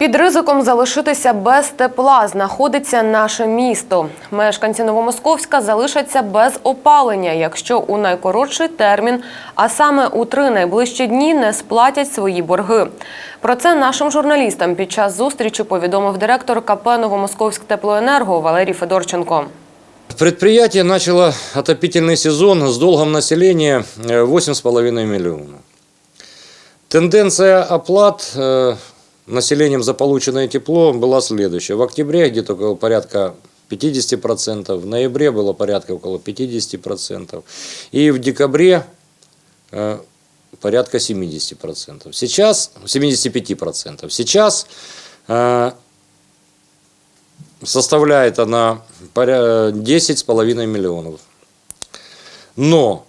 Під ризиком залишитися без тепла знаходиться наше місто. Мешканці Новомосковська залишаться без опалення, якщо у найкоротший термін, а саме у три найближчі дні, не сплатять свої борги. Про це нашим журналістам під час зустрічі повідомив директор КП Новомосковськ теплоенерго Валерій Федорченко. Предприятие начало отопительный сезон с долгом населения э, 8,5 миллионов. Тенденция оплат э, населением за полученное тепло была следующая. В октябре где-то около порядка 50%, в ноябре было порядка около 50%, и в декабре э, порядка 70%. Сейчас 75%. Сейчас э, составляет она поря- 10,5 миллионов. Но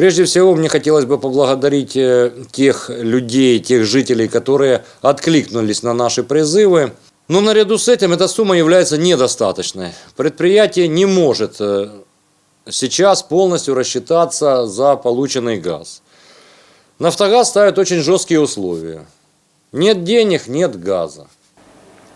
прежде всего мне хотелось бы поблагодарить э, тех людей, тех жителей, которые откликнулись на наши призывы. Но наряду с этим эта сумма является недостаточной. Предприятие не может э, сейчас полностью рассчитаться за полученный газ. Нафтогаз ставит очень жесткие условия. Нет денег, нет газа.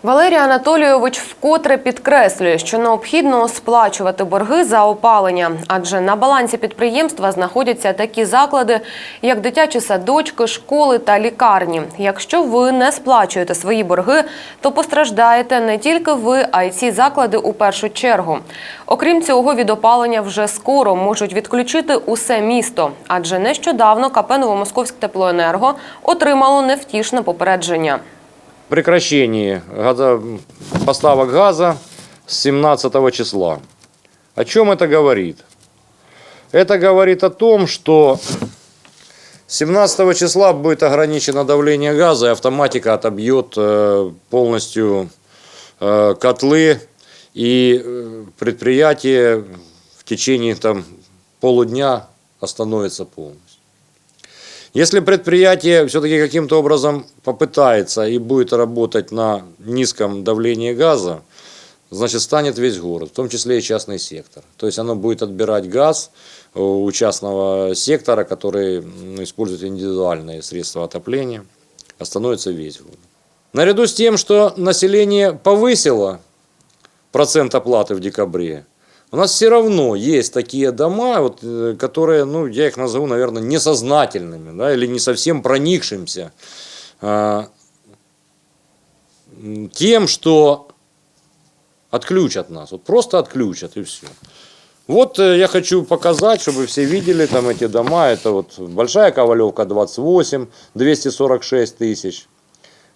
Валерій Анатолійович вкотре підкреслює, що необхідно сплачувати борги за опалення, адже на балансі підприємства знаходяться такі заклади, як дитячі садочки, школи та лікарні. Якщо ви не сплачуєте свої борги, то постраждаєте не тільки ви, а й ці заклади у першу чергу. Окрім цього, від опалення вже скоро можуть відключити усе місто, адже нещодавно КП Новомосковськ теплоенерго отримало невтішне попередження. Прекращении поставок газа с 17 числа. О чем это говорит? Это говорит о том, что 17 числа будет ограничено давление газа, и автоматика отобьет э, полностью э, котлы, и э, предприятие в течение там, полудня остановится полностью. Если предприятие все-таки каким-то образом попытается и будет работать на низком давлении газа, значит станет весь город, в том числе и частный сектор. То есть оно будет отбирать газ у частного сектора, который использует индивидуальные средства отопления, остановится весь город. Наряду с тем, что население повысило процент оплаты в декабре, у нас все равно есть такие дома, вот, э, которые, ну, я их назову, наверное, несознательными, да, или не совсем проникшимся м, тем, что отключат нас. Вот просто отключат и все. Вот э, я хочу показать, чтобы все видели там эти дома. Это вот Большая Ковалевка 28, 246 тысяч.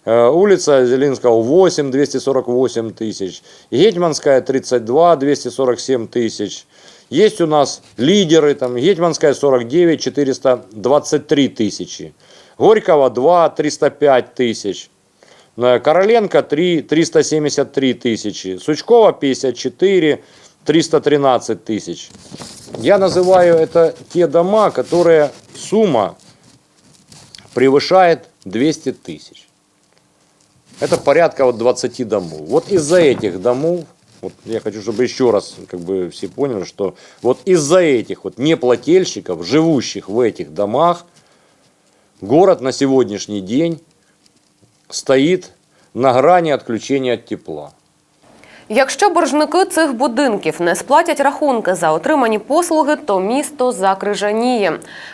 Э, Улица Зелинского 8, 248 тысяч. Гетьманская 32, 247 тысяч. Есть у нас лидеры, там Гетьманская 49, 423 тысячи. Горького 2, 305 тысяч. Э, Короленко 3, 373 тысячи. Сучкова 54, 313 тысяч. Я называю это те дома, которые сумма превышает 200 тысяч. Это порядка вот 20 домов. Вот из-за этих домов, вот я хочу, чтобы еще раз как бы все поняли, что вот из-за этих вот неплательщиков, живущих в этих домах, город на сегодняшний день стоит на грани отключения от тепла. Якщо боржники цих будинків не сплатять рахунки за отримані послуги, то місто закрижаніє.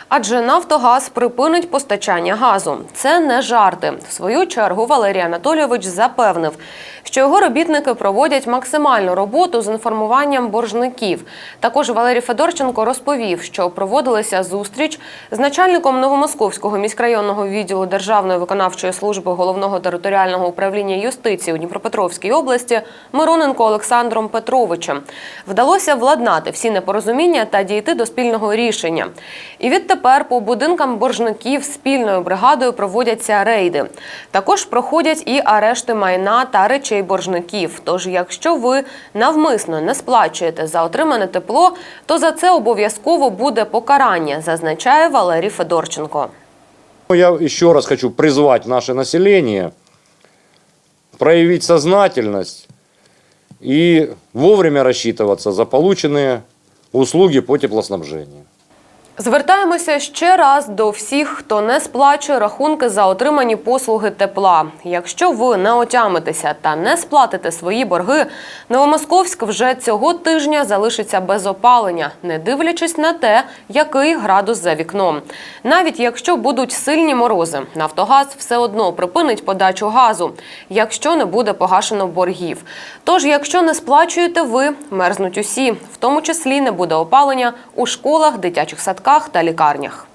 Адже Нафтогаз припинить постачання газу. Це не жарти. В свою чергу Валерій Анатолійович запевнив, що його робітники проводять максимальну роботу з інформуванням боржників. Також Валерій Федорченко розповів, що проводилася зустріч з начальником Новомосковського міськрайонного відділу Державної виконавчої служби головного територіального управління юстиції у Дніпропетровській області Мироненко Олександром Петровичем. Вдалося владнати всі непорозуміння та дійти до спільного рішення. І відтепер по будинкам боржників спільною бригадою проводяться рейди. Також проходять і арешти майна та речей боржників. Тож, якщо ви навмисно не сплачуєте за отримане тепло, то за це обов'язково буде покарання, зазначає Валерій Федорченко. Ну, Я еще раз хочу призвать наше население проявить сознательность и вовремя рассчитываться за полученные услуги по теплоснабжению. Звертаємося ще раз до всіх, хто не сплачує рахунки за отримані послуги тепла. Якщо ви не отямитеся та не сплатите свої борги, Новомосковськ вже цього тижня залишиться без опалення, не дивлячись на те, який градус за вікном. Навіть якщо будуть сильні морози, Нафтогаз все одно припинить подачу газу, якщо не буде погашено боргів. Тож, якщо не сплачуєте ви, мерзнуть усі, в тому числі не буде опалення у школах, дитячих садках та лікарнях.